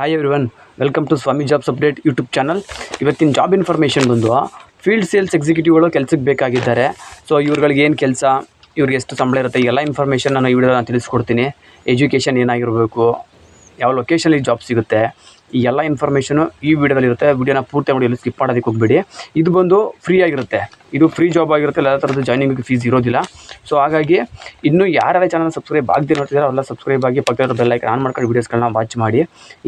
Hi everyone welcome to Swami jobs update YouTube channel ಇವತ್ತಿನ job information ಬಂದು field sales ಎಕ್ಸಿಕ್ಯೂಟಿವ್ಗಳು ಕೆಲಸಕ್ಕೆ ಬೇಕಾಗಿದ್ದಾರೆ. ಸೊ ಇವ್ರುಗಳಿಗೆ ಏನು ಕೆಲಸ, ಇವ್ರಿಗೆ ಎಷ್ಟು ಸಂಬಳ ಇರುತ್ತೆ ಎಲ್ಲ ಇನ್ಫಾರ್ಮೇಷನ್ ನಾನು ಈ ನಾನು ತಿಳಿಸ್ಕೊಡ್ತೀನಿ. ಎಜುಕೇಷನ್ ಏನಾಗಿರಬೇಕು ಯಾವ ಲೊಕೇಶನಲ್ಲಿ ಜಾಬ್ ಸಿಗುತ್ತೆ, ಈ ಎಲ್ಲ ಇನ್ಫಾರ್ಮೇಷನು ಈ ವಿಡಿಯೋದಲ್ಲಿ ಇರುತ್ತೆ. ವಿಡಿಯೋನ ಪೂರ್ತಿ ಮಾಡಿ ಸ್ಕಿಪ್ ಮಾಡೋದಕ್ಕೆ ಹೋಗ್ಬೇಡಿ. ಇದು ಬಂದು ಫ್ರೀ ಆಗಿರುತ್ತೆ. ಇದು ಫ್ರೀ ಜಾಬ್ ಆಗಿರುತ್ತೆ ಎಲ್ಲ ಥರದ್ದು ಜಾಯ್ನಿಂಗ್ ಫೀಸ್ ಇರೋದಿಲ್ಲ. ಸೊ ಹಾಗಾಗಿ ಇನ್ನೂ ಯಾರ್ಯಾರ ಚಾನಲ್ ಸಬ್ಸ್ಕ್ರೈಬ್ ಆಗದೆ ನೋಡ್ತಿದ್ದಾರೆ ಅವೆಲ್ಲ ಸಬ್ಸ್ಕ್ರೈಬ್ ಆಗಿ ಪಕ್ಕದ ಬೆಲ್ಲೈಕ್ ಆನ್ ಮಾಡ್ಕೊಂಡು ವೀಡಿಯೋಸ್ಗಳನ್ನ ವಾಚ್ ಮಾಡಿ.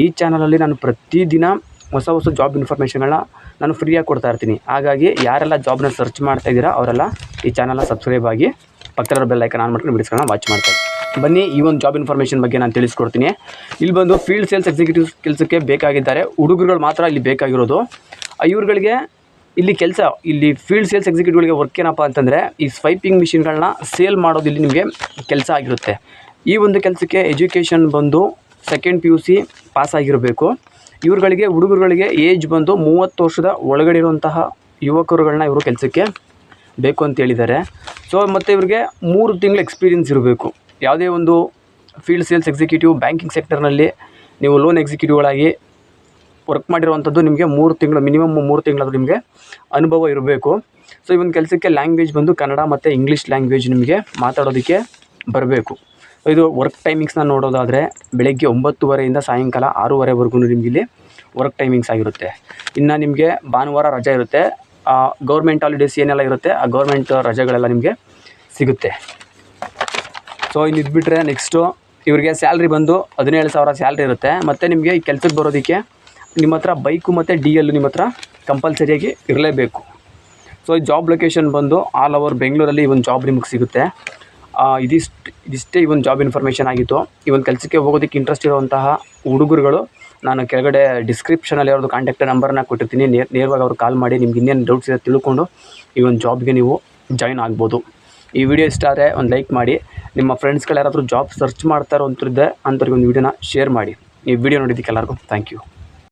ಈ ಚಾನಲಲ್ಲಿ ನಾನು ಪ್ರತಿದಿನ ಹೊಸ ಹೊಸ ಜಾಬ್ ಇನ್ಫಾರ್ಮೇಷನ್ಗಳನ್ನ ನಾನು ಫ್ರೀಯಾಗಿ ಕೊಡ್ತಾ ಇರ್ತೀನಿ. ಹಾಗಾಗಿ ಯಾರೆಲ್ಲ ಜಾಬ್ನ ಸರ್ಚ್ ಮಾಡ್ತಾ ಇದ್ದೀರಾ, ಅವರೆಲ್ಲ ಈ ಚಾನಲ್ನ ಸಬ್ಸ್ಕ್ರೈಬ್ ಆಗಿ ಪಕ್ಕದ ಬೆಲ್ಲೈಕನ್ ಆನ್ ಮಾಡ್ಕೊಂಡು ವೀಡಿಯೋಸ್ಗಳನ್ನ ವಾಚ್ ಮಾಡ್ತಾರೆ ಬನ್ನಿ, ಈ ಒಂದು ಜಾಬ್ ಇನ್ಫಾರ್ಮೇಷನ್ ಬಗ್ಗೆ ನಾನು ತಿಳಿಸ್ಕೊಡ್ತೀನಿ. ಇಲ್ಲಿ ಬಂದು ಫೀಲ್ಡ್ ಸೇಲ್ಸ್ ಎಕ್ಸಿಕ್ಯೂಟಿವ್ ಕೆಲಸಕ್ಕೆ ಬೇಕಾಗಿದ್ದಾರೆ. ಹುಡುಗರುಗಳು ಮಾತ್ರ ಇಲ್ಲಿ ಬೇಕಾಗಿರೋದು. ಇವ್ರುಗಳಿಗೆ ಇಲ್ಲಿ ಕೆಲಸ, ಇಲ್ಲಿ ಫೀಲ್ಡ್ ಸೇಲ್ಸ್ ಎಕ್ಸಿಕ್ಯೂಟಿವ್ಗಳಿಗೆ ವರ್ಕ್ ಏನಪ್ಪ ಅಂತಂದರೆ, ಈ ಸ್ವೈಪಿಂಗ್ ಮಿಷಿನ್ಗಳನ್ನ ಸೇಲ್ ಮಾಡೋದು ಇಲ್ಲಿ ನಿಮಗೆ ಕೆಲಸ ಆಗಿರುತ್ತೆ. ಈ ಒಂದು ಕೆಲಸಕ್ಕೆ ಎಜುಕೇಷನ್ ಬಂದು second P U C pass ಆಗಿರಬೇಕು. ಇವ್ರುಗಳಿಗೆ, ಹುಡುಗರುಗಳಿಗೆ ಏಜ್ ಬಂದು ಮೂವತ್ತು ವರ್ಷದ ಒಳಗಡೆ ಇರುವಂತಹ ಯುವಕರುಗಳನ್ನ ಇವರು ಕೆಲಸಕ್ಕೆ ಬೇಕು ಅಂತ ಹೇಳಿದ್ದಾರೆ. ಸೊ ಮತ್ತು ಇವ್ರಿಗೆ ಮೂರು ತಿಂಗಳು ಎಕ್ಸ್ಪೀರಿಯನ್ಸ್ ಇರಬೇಕು. ಯಾವುದೇ ಒಂದು ಫೀಲ್ಡ್ ಸೇಲ್ಸ್ ಎಕ್ಸಿಕ್ಯೂಟಿವ್ ಬ್ಯಾಂಕಿಂಗ್ ಸೆಕ್ಟರ್ನಲ್ಲಿ ನೀವು ಲೋನ್ ಎಕ್ಸಿಕ್ಯೂಟಿವ್ಗಳಾಗಿ ವರ್ಕ್ ಮಾಡಿರುವಂಥದ್ದು ನಿಮಗೆ ಮೂರು ತಿಂಗಳು ಮಿನಿಮಮ್ ಮೂರು ತಿಂಗಳಾದರೂ ನಿಮಗೆ ಅನುಭವ ಇರಬೇಕು. ಸೊ ಈ ಒಂದು ಕೆಲಸಕ್ಕೆ ಲ್ಯಾಂಗ್ವೇಜ್ ಬಂದು ಕನ್ನಡ ಮತ್ತು ಇಂಗ್ಲೀಷ್ ಲ್ಯಾಂಗ್ವೇಜ್ ನಿಮಗೆ ಮಾತಾಡೋದಕ್ಕೆ ಬರಬೇಕು. ಇದು ವರ್ಕ್ ಟೈಮಿಂಗ್ಸ್ನ ನೋಡೋದಾದರೆ ಬೆಳಗ್ಗೆ ಒಂಬತ್ತುವರೆಯಿಂದ ಸಾಯಂಕಾಲ ಆರೂವರೆವರೆಗೂ ನಿಮಗೆ ಇಲ್ಲಿ ವರ್ಕ್ ಟೈಮಿಂಗ್ಸ್ ಆಗಿರುತ್ತೆ. ಇನ್ನು ನಿಮಗೆ ಭಾನುವಾರ ರಜೆ ಇರುತ್ತೆ. ಗೌರ್ಮೆಂಟ್ ಹಾಲಿಡೇಸ್ ಏನೆಲ್ಲ ಇರುತ್ತೆ, ಆ ಗೌರ್ಮೆಂಟ್ ರಜೆಗಳೆಲ್ಲ ನಿಮಗೆ ಸಿಗುತ್ತೆ. ಸೊ ಇನ್ನು ಇದ್ಬಿಟ್ರೆ ನೆಕ್ಸ್ಟು ಇವರಿಗೆ ಸ್ಯಾಲ್ರಿ ಬಂದು ಹದಿನೇಳು ಸಾವಿರ ಸ್ಯಾಲ್ರಿ ಇರುತ್ತೆ. ಮತ್ತು ನಿಮಗೆ ಈ ಕೆಲಸಕ್ಕೆ ಬರೋದಕ್ಕೆ ನಿಮ್ಮ ಹತ್ರ ಬೈಕು ಮತ್ತು ಡಿ ಎಲ್ಲು ನಿಮ್ಮ ಹತ್ರ ಕಂಪಲ್ಸರಿಯಾಗಿ ಇರಲೇಬೇಕು. ಸೊ ಈ ಜಾಬ್ ಲೊಕೇಶನ್ ಬಂದು ಆಲ್ ಓವರ್ ಬೆಂಗಳೂರಲ್ಲಿ ಈ ಒಂದು ಜಾಬ್ ನಿಮಗೆ ಸಿಗುತ್ತೆ. ಇದಿಷ್ಟು, ಇದಿಷ್ಟೇ ಈ ಒಂದು ಜಾಬ್ ಇನ್ಫಾರ್ಮೇಷನ್ ಆಗಿತ್ತು. ಈ ಒಂದು ಕೆಲಸಕ್ಕೆ ಹೋಗೋದಕ್ಕೆ ಇಂಟ್ರೆಸ್ಟ್ ಇರುವಂತಹ ಹುಡುಗರುಗಳು ನಾನು ಕೆಳಗಡೆ ಡಿಸ್ಕ್ರಿಪ್ಷನಲ್ಲಿ ಅವ್ರದ್ದು ಕಾಂಟ್ಯಾಕ್ಟ್ ನಂಬರ್ನ ಕೊಟ್ಟಿರ್ತೀನಿ. ನೇರ್, ನೇರವಾಗಿ ಅವ್ರು ಕಾಲ್ ಮಾಡಿ ನಿಮ್ಗೆ ಇನ್ನೇನು ಡೌಟ್ಸ್ ಇದೆ ತಿಳ್ಕೊಂಡು ಈ ಒಂದು ಜಾಬ್ಗೆ ನೀವು ಜಾಯ್ನ್ ಆಗ್ಬೋದು. ಈ ವಿಡಿಯೋ ಇಷ್ಟ ಆದರೆ ಒಂದು ಲೈಕ್ ಮಾಡಿ. ನಿಮ್ಮ ಫ್ರೆಂಡ್ಸ್ಗಳು ಯಾರಾದರೂ ಜಾಬ್ ಸರ್ಚ್ ಮಾಡ್ತಾರೋ ಅಂತಿದ್ದೆ ಅಂಥವ್ರಿಗೆ ಒಂದು ವಿಡಿಯೋನ ಶೇರ್ ಮಾಡಿ. ಈ ವಿಡಿಯೋ ನೋಡಿದ್ದಕ್ಕೆ ಎಲ್ಲರಿಗೂ ಥ್ಯಾಂಕ್ ಯು